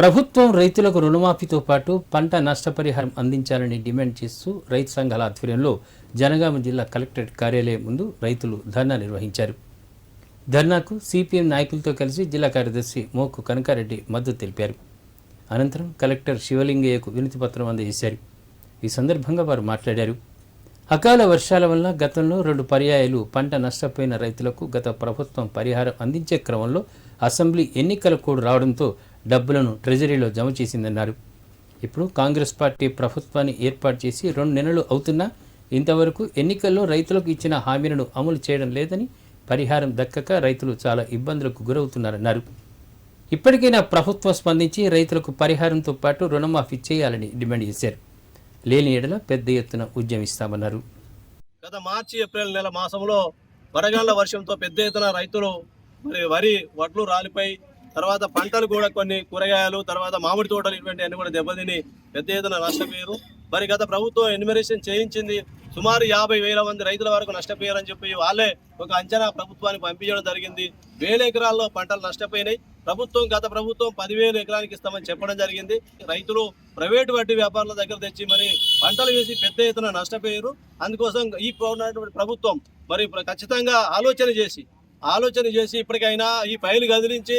ప్రభుత్వం రైతులకు రుణమాఫీతో పాటు పంట నష్టపరిహారం అందించాలని డిమాండ్ చేస్తూ రైతు సంఘాల ఆధ్వర్యంలో జనగామ జిల్లా కలెక్టరేట్ కార్యాలయం ముందు రైతులు ధర్నా నిర్వహించారు. ధర్నాకు సిపిఎం నాయకులతో కలిసి జిల్లా కార్యదర్శి మోకు కనకారెడ్డి మద్దతు తెలిపారు. అనంతరం కలెక్టర్ శివలింగయ్యకు వినతి పత్రం అందజేశారు. ఈ సందర్భంగా వారు మాట్లాడారు. అకాల వర్షాల వల్ల గతంలో రెండు పర్యాయాలు పంట నష్టపోయిన రైతులకు గత ప్రభుత్వం పరిహారం అందించే క్రమంలో అసెంబ్లీ ఎన్నికల కోడ్ రావడంతో డబ్బులను ట్రెజరీలో జమ చేసిందన్నారు. ఇప్పుడు కాంగ్రెస్ పార్టీ ప్రభుత్వాన్ని ఏర్పాటు చేసి రెండు నెలలు అవుతున్నా ఇంతవరకు ఎన్నికల్లో రైతులకు ఇచ్చిన హామీలను అమలు చేయడం లేదని పరిహారం దక్కక రైతులు చాలా ఇబ్బందులకు గురవుతున్నారన్నారు. ఇప్పటికైనా ప్రభుత్వం స్పందించి రైతులకు పరిహారంతో పాటు రుణమాఫీ చేయాలని డిమాండ్ చేశారు. లేని ఎడల పెద్ద ఎత్తున ఉద్యమిస్తామన్నారు గత మార్చి ఏప్రిల్ నెల మాసంలో వడగాళ్ళ వర్షంతో పెద్ద ఎత్తున రైతులు మరి వరి వడ్లు రాలిపై తర్వాత పంటలు కూడా కొన్ని కూరగాయలు తర్వాత మామిడి తోటలు ఇటువంటివన్నీ కూడా దెబ్బతిని పెద్ద ఎత్తున నష్టపోయారు. మరి గత ప్రభుత్వం ఎన్యూమరేషన్ చేయించింది. సుమారు యాభై వేల మంది రైతుల వరకు నష్టపోయారని చెప్పి వాళ్ళే ఒక అంచనా ప్రభుత్వానికి పంపించడం జరిగింది. వేల ఎకరాల్లో పంటలు నష్టపోయినాయి. ప్రభుత్వం గత ప్రభుత్వం పదివేలు ఎకరానికి ఇస్తామని చెప్పడం జరిగింది. రైతులు ప్రైవేటు వడ్డీ వ్యాపారుల దగ్గర తెచ్చి మరి పంటలు వేసి పెద్ద ఎత్తున నష్టపోయారు. అందుకోసం ఈ ప్రభుత్వం మరి ఖచ్చితంగా ఆలోచన చేసి ఆలోచన చేసి ఇప్పటికైనా ఈ ఫైల్ కదిలించి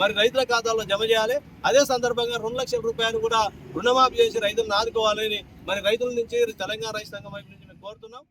మరి రైతుల ఖాతాల్లో జమ చేయాలి. అదే సందర్భంగా రెండు లక్షల రూపాయలు కూడా రుణమాఫీ చేసి రైతులను ఆదుకోవాలని మరి రైతుల నుంచి తెలంగాణ రైతు సంఘం వైపు నుంచి మేము కోరుతున్నాం.